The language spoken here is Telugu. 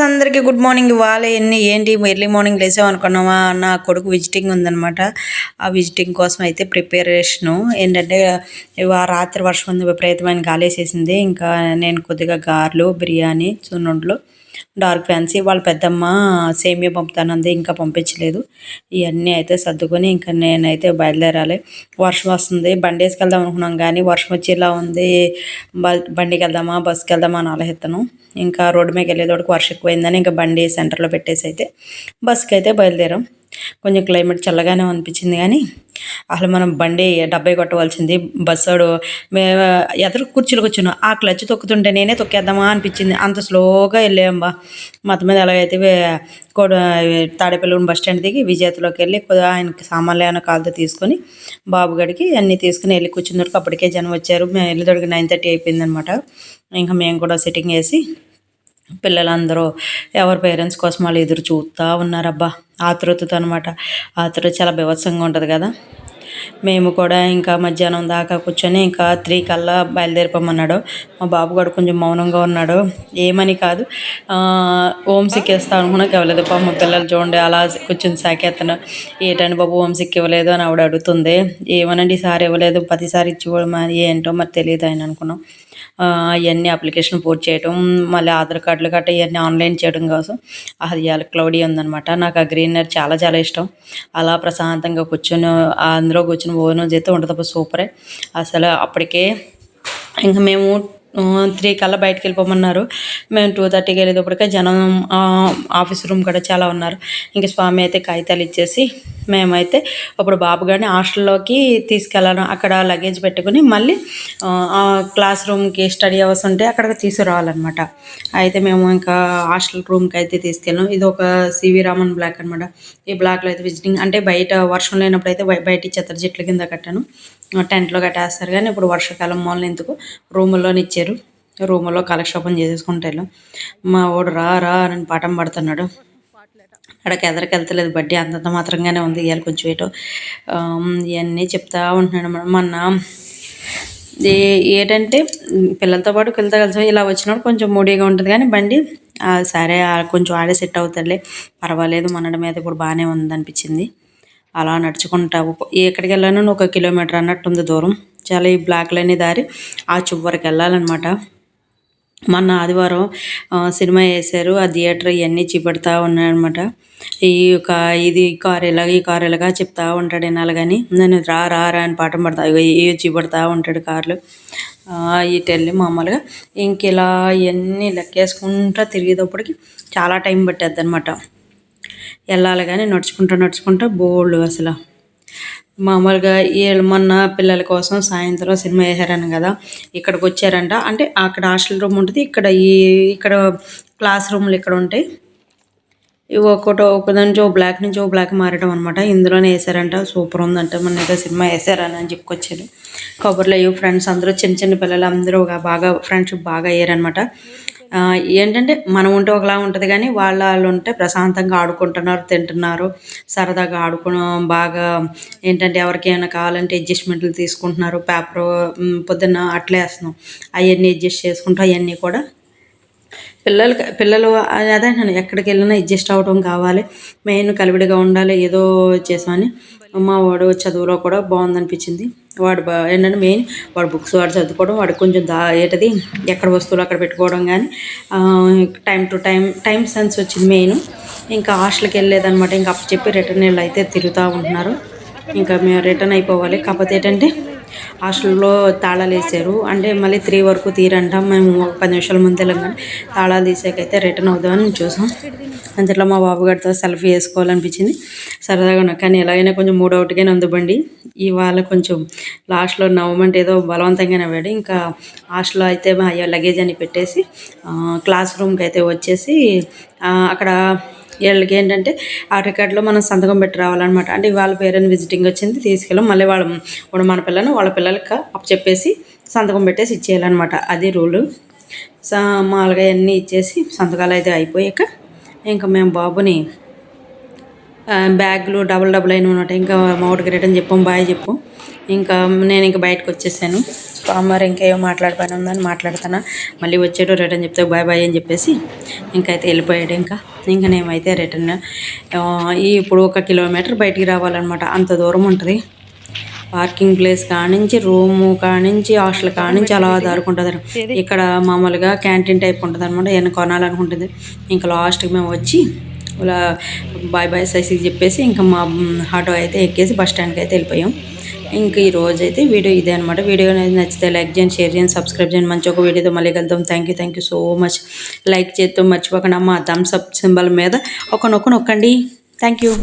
అందరికీ గుడ్ మార్నింగ్ ఇవాళ ఎన్ని ఏంటి ఎర్లీ మార్నింగ్ లేసాం అనుకున్నామా నా కొడుకు విజిటింగ్ ఉందనమాట ఆ విజిటింగ్ కోసం అయితే ప్రిపరేషను ఏంటంటే రాత్రి వర్షం ఉంది విపరీతమైన గాలి వేసేసింది. ఇంకా నేను కొద్దిగా గారెలు బిర్యానీ చున్నుండ్లు డార్క్ ఫ్యాన్సీ. వాళ్ళ పెద్దమ్మ సేమియా పంపుతానంది ఇంకా పంపించలేదు. ఇవన్నీ అయితే సర్దుకొని ఇంకా నేనైతే బయలుదేరాలి. వర్షం వస్తుంది బండి వేసుకెళ్దాం అనుకున్నాం కానీ వర్షం వచ్చేలా ఉంది. బ- బండికి వెళ్దామా బస్కి వెళ్దామా అని ఆలోచిస్తాను ఇంకా రోడ్డు మీద వెళ్ళేటోడికి వర్షం ఎక్కువైందని ఇంకా బండి సెంటర్లో పెట్టేసి అయితే బస్కి అయితే బయలుదేరాం. కొంచెం క్లైమేట్ చల్లగానే అనిపించింది కానీ అసలు మనం బండి డబ్బే కొట్టవలసింది బస్సోడు మేము ఎదురు కుర్చీలు కూర్చున్నాం. ఆ క్లచ్ తొక్కుతుంటే నేనే తొక్కేద్దామా అనిపించింది. అంత స్లోగా వెళ్ళాంబా. మొత్తం మీద ఎలాగైతే కోడ తాడేపల్లి బస్ స్టాండ్ దిగి విజేతలోకి వెళ్ళి ఆయనకి సామాన్లు ఏమైనా కాలుతో తీసుకొని బాబు గడికి అన్నీ తీసుకుని వెళ్ళి కూర్చున్నట్టుకు అప్పటికే జనం వచ్చారు. మేము వెళ్ళి దొడికి నైన్ థర్టీ అయిపోయింది అనమాట ఇంకా మేము కూడా సిట్టింగ్ వేసి పిల్లలందరూ ఎవరి పేరెంట్స్ కోసం వాళ్ళు ఎదురు చూస్తూ ఉన్నారబ్బా. ఆతృతతో అనమాట ఆతృత చాలా బీభత్సంగా ఉంటుంది కదా. మేము కూడా ఇంకా మధ్యాహ్నం దాకా కూర్చొని ఇంకా త్రీ కల్లా బయలుదేరిపోమన్నాడు. మా బాబు కూడా కొంచెం మౌనంగా ఉన్నాడు. ఏమని కాదు. ఓం సిక్ అనుకున్నా ఇవ్వలేదు పాప మా పిల్లలు చూడండి అలా కూర్చొని సాకేస్తాను ఏటండి బాబు ఓం సిక్ ఇవ్వలేదు అని ఆవిడ అడుగుతుంది. ఏమనండి ఈసారి ఇవ్వలేదు. ప్రతిసారి ఇచ్చి కూడా మరి ఏంటో మరి తెలియదు అని అనుకున్నాం. అవన్నీ అప్లికేషన్ పూర్తి చేయడం మళ్ళీ ఆధార్ కార్డులు గట్రా ఇవన్నీ ఆన్లైన్ చేయడం కోసం. అది ఇవాళ క్లౌడీ ఉందనమాట నాకు ఆ గ్రీనరీ చాలా చాలా ఇష్టం. అలా ప్రశాంతంగా కూర్చొని అందులో వచ్చిన భోజనం చేస్తే ఉంటుంది. సూపరే. అసలు అప్పటికే ఇంకా మేము త్రీ కల్లా బయటకు వెళ్ళిపోమన్నారు. మేము టూ థర్టీకి వెళ్ళేటప్పటికే జనం ఆఫీస్ రూమ్ కూడా చాలా ఉన్నారు. ఇంక స్వామి అయితే కాగితాలు ఇచ్చేసి మేమైతే అప్పుడు బాబు గారిని హాస్టల్లోకి తీసుకెళ్ళాను. అక్కడ లగేజ్ పెట్టుకుని మళ్ళీ క్లాస్ రూమ్కి స్టడీ అవర్స్ ఉంటే అక్కడికి తీసుకురావాలన్నమాట. అయితే మేము ఇంకా హాస్టల్ రూమ్కి అయితే తీసుకెళ్ళాం. ఇది ఒక సివి రామన్ బ్లాక్ అనమాట ఈ బ్లాక్లో అయితే విజిటింగ్ అంటే బయట వర్షం లేనప్పుడు అయితే బయట చెత్త చెట్ల కింద కట్టాను. టెంట్లో కట్టేస్తారు. కానీ ఇప్పుడు వర్షాకాలం మూలన ఎందుకు? రూముల్లోనే ఇచ్చారు. రూముల్లో కాలక్షేపం చేసేసుకుంటారు మా వాడు రా రా అని పాఠం పడుతున్నాడు. అక్కడికి ఎదరికెళ్తలేదు. బడ్డీ అంతంత మాత్రంగానే ఉంది. ఇవాళ కొంచెం ఏటో ఇవన్నీ చెప్తా ఉంటున్నాడు మొన్న ఏంటంటే పిల్లలతో పాటు పిల్లలతో కలిసి ఇలా వచ్చినప్పుడు కొంచెం మూడీగా ఉంటుంది. కానీ బండి ఆ, సరే కొంచెం ఆడే సెట్ అవుతాడులే. పర్వాలేదు. మనడ మీద ఇప్పుడు బాగానే ఉంది అనిపించింది అలా నడుచుకుంటా ఎక్కడికి వెళ్ళాను ఒక కిలోమీటర్ అన్నట్టు ఉంది దూరం. చాలా ఈ బ్లాక్లన్నీ దారి ఆ చివరికి వెళ్ళాలన్నమాట. మొన్న ఆదివారం సినిమా వేశారు. ఆ థియేటర్ ఇవన్నీ చూపెడతా ఉన్నాయన్నమాట ఈ యొక్క ఇది ఈ కారు ఇలాగ ఈ కారు ఇలాగా చెప్తా ఉంటాడు వినాలి కానీ నేను రా రా రా అని పాఠం పడతా ఇవి చూపెడతా ఉంటాడు కార్లు. ఆ, మామూలుగా ఇంక ఇలా ఇవన్నీ లెక్కేసుకుంటా తిరిగేటప్పటికి చాలా టైం పట్టేద్ది అనమాట వెళ్ళాలి కానీ నడుచుకుంటూ నడుచుకుంటూ బోల్డ్ అసలు. మామూలుగా వీళ్ళు మొన్న పిల్లల కోసం సాయంత్రం సినిమా వేసారని కదా ఇక్కడికి వచ్చారంట. అంటే అక్కడ హాస్టల్ రూమ్ ఉంటుంది ఇక్కడ ఈ ఇక్కడ క్లాస్ రూమ్లు ఇక్కడ ఉంటాయి. ఇవి ఒకటో ఒకదాని నుంచి ఓ బ్లాక్ నుంచి ఓ బ్లాక్ మారడం అనమాట ఇందులోనే వేసారంట సూపర్ ఉందంట మొన్న ఏదో సినిమా వేసారని అని చెప్పుకొచ్చారు కబుర్లు అయ్యి ఫ్రెండ్స్ అందరూ చిన్న చిన్న పిల్లలు అందరూ బాగా ఫ్రెండ్షిప్ బాగా అయ్యారనమాట ఏంటంటే మనం ఉంటే ఒకలా ఉంటుంది కానీ వాళ్ళ వాళ్ళు ఉంటే ప్రశాంతంగా ఆడుకుంటున్నారు తింటున్నారు సరదాగా ఆడుకుని బాగా ఏంటంటే ఎవరికి ఏమైనా కావాలంటే అడ్జస్ట్మెంట్లు తీసుకుంటున్నారు పేపర్ పొద్దున్న అట్లే వేస్తున్నాం అవన్నీ అడ్జస్ట్ చేసుకుంటూ అవన్నీ కూడా పిల్లలు పిల్లలు అదే నేను ఎక్కడికి వెళ్ళినా అడ్జస్ట్ అవ్వడం కావాలి. మెయిన్ కలివిడిగా ఉండాలి ఏదో చేసామని. మా వాడు చదువులో కూడా బాగుందనిపించింది. వాడు బా ఏంటంటే మెయిన్ వాడు బుక్స్ వాడు చదువుకోవడం వాడు కొంచెం దా ఏంటది ఎక్కడ వస్తువులు అక్కడ పెట్టుకోవడం కానీ time to time time sense వచ్చింది మెయిన్. ఇంకా హాస్టల్కి వెళ్ళేదన్నమాట ఇంకా అప్పు చెప్పి రిటర్న్ వెళ్ళి అయితే తిరుగుతూ ఉంటున్నారు. ఇంకా మేము రిటర్న్ అయిపోవాలి. కాకపోతే ఏంటంటే హాస్టల్లో తాళాలు వేసారు అంటే మళ్ళీ త్రీ వరకు తీరంట. మేము ఒక పది నిమిషాల ముందు వెళ్ళాం కానీ తాళాలు తీసాకైతే రిటర్న్ అవుదామని చూసాం. అంతట్లో మా బాబు గారితో సెల్ఫీ వేసుకోవాలనిపించింది. సరదాగా కానీ ఎలాగైనా కొంచెం మూడ్ అవుట్గానే ఉంది బండి. ఇవాళ కొంచెం లాస్ట్లో నవ్వమంటే ఏదో బలవంతంగా నవ్వాడు ఇంకా హాస్టల్లో అయితే మా అయ్యో లగేజ్ అని పెట్టేసి క్లాస్ రూమ్కి అయితే వచ్చేసి అక్కడ వీళ్ళకి ఏంటంటే ఆ రికార్డులో మనం సంతకం పెట్టి రావాలన్నమాట. అంటే వాళ్ళ పేరెంట్ విజిటింగ్ వచ్చింది తీసుకెళ్ళాం మళ్ళీ వాళ్ళ ఇప్పుడు మన పిల్లని వాళ్ళ పిల్లలకి అప్ చెప్పేసి సంతకం పెట్టేసి ఇచ్చేయాలన్నమాట. అది రూలు. సా మామూలుగా అన్నీ ఇచ్చేసి సంతకాలు అయితే అయిపోయాక ఇంకా మేము బాబుని బ్యాగులు డబుల్ డబుల్ అయిన ఉన్నట్టు. ఇంకా మౌడికి రిటర్న్ చెప్పాం బాయ్ చెప్పు. ఇంకా నేను ఇంకా బయటకు వచ్చేసాను. అమ్మారు ఇంకేమో ఏమో ఉందని మాట్లాడతాను. మళ్ళీ వచ్చాడు రిటర్న్ చెప్తే బాయ్ బాయ్ అని చెప్పేసి ఇంకైతే వెళ్ళిపోయాడు ఇంకా. ఇంకా నేమైతే రిటర్న్. ఈ ఇప్పుడు ఒక కిలోమీటర్ బయటికి రావాలన్నమాట. అంత దూరం ఉంటుంది. పార్కింగ్ ప్లేస్ కానించి రూము కానించి హాస్టల్ కానించి అలా దారుకుంటుంది ఇక్కడ మామూలుగా క్యాంటీన్ టైప్ ఉంటుంది అనమాట ఏమైనా కొనాలనుకుంటుంది. ఇంకా లాస్ట్కి మేము వచ్చి ఇలా బాయ్ బాయ్ సైస్కి చెప్పేసి ఇంకా మా ఆటో అయితే ఎక్కేసి బస్ స్టాండ్కి అయితే వెళ్ళిపోయాం. ఇంక ఈ రోజు అయితే వీడియో ఇదే అనమాట వీడియో అనేది నచ్చితే లైక్ చేయండి షేర్ చేయండి సబ్స్క్రైబ్ చేయండి. మంచి ఒక వీడియోతో మళ్ళీ కలుద్దాం. Thank you thank you so much like చేద్దాం మర్చిపోకుండా మా థమ్స్ అప్ సింబల్ మీద ఒక నొక్కు నొక్కండి. Thank you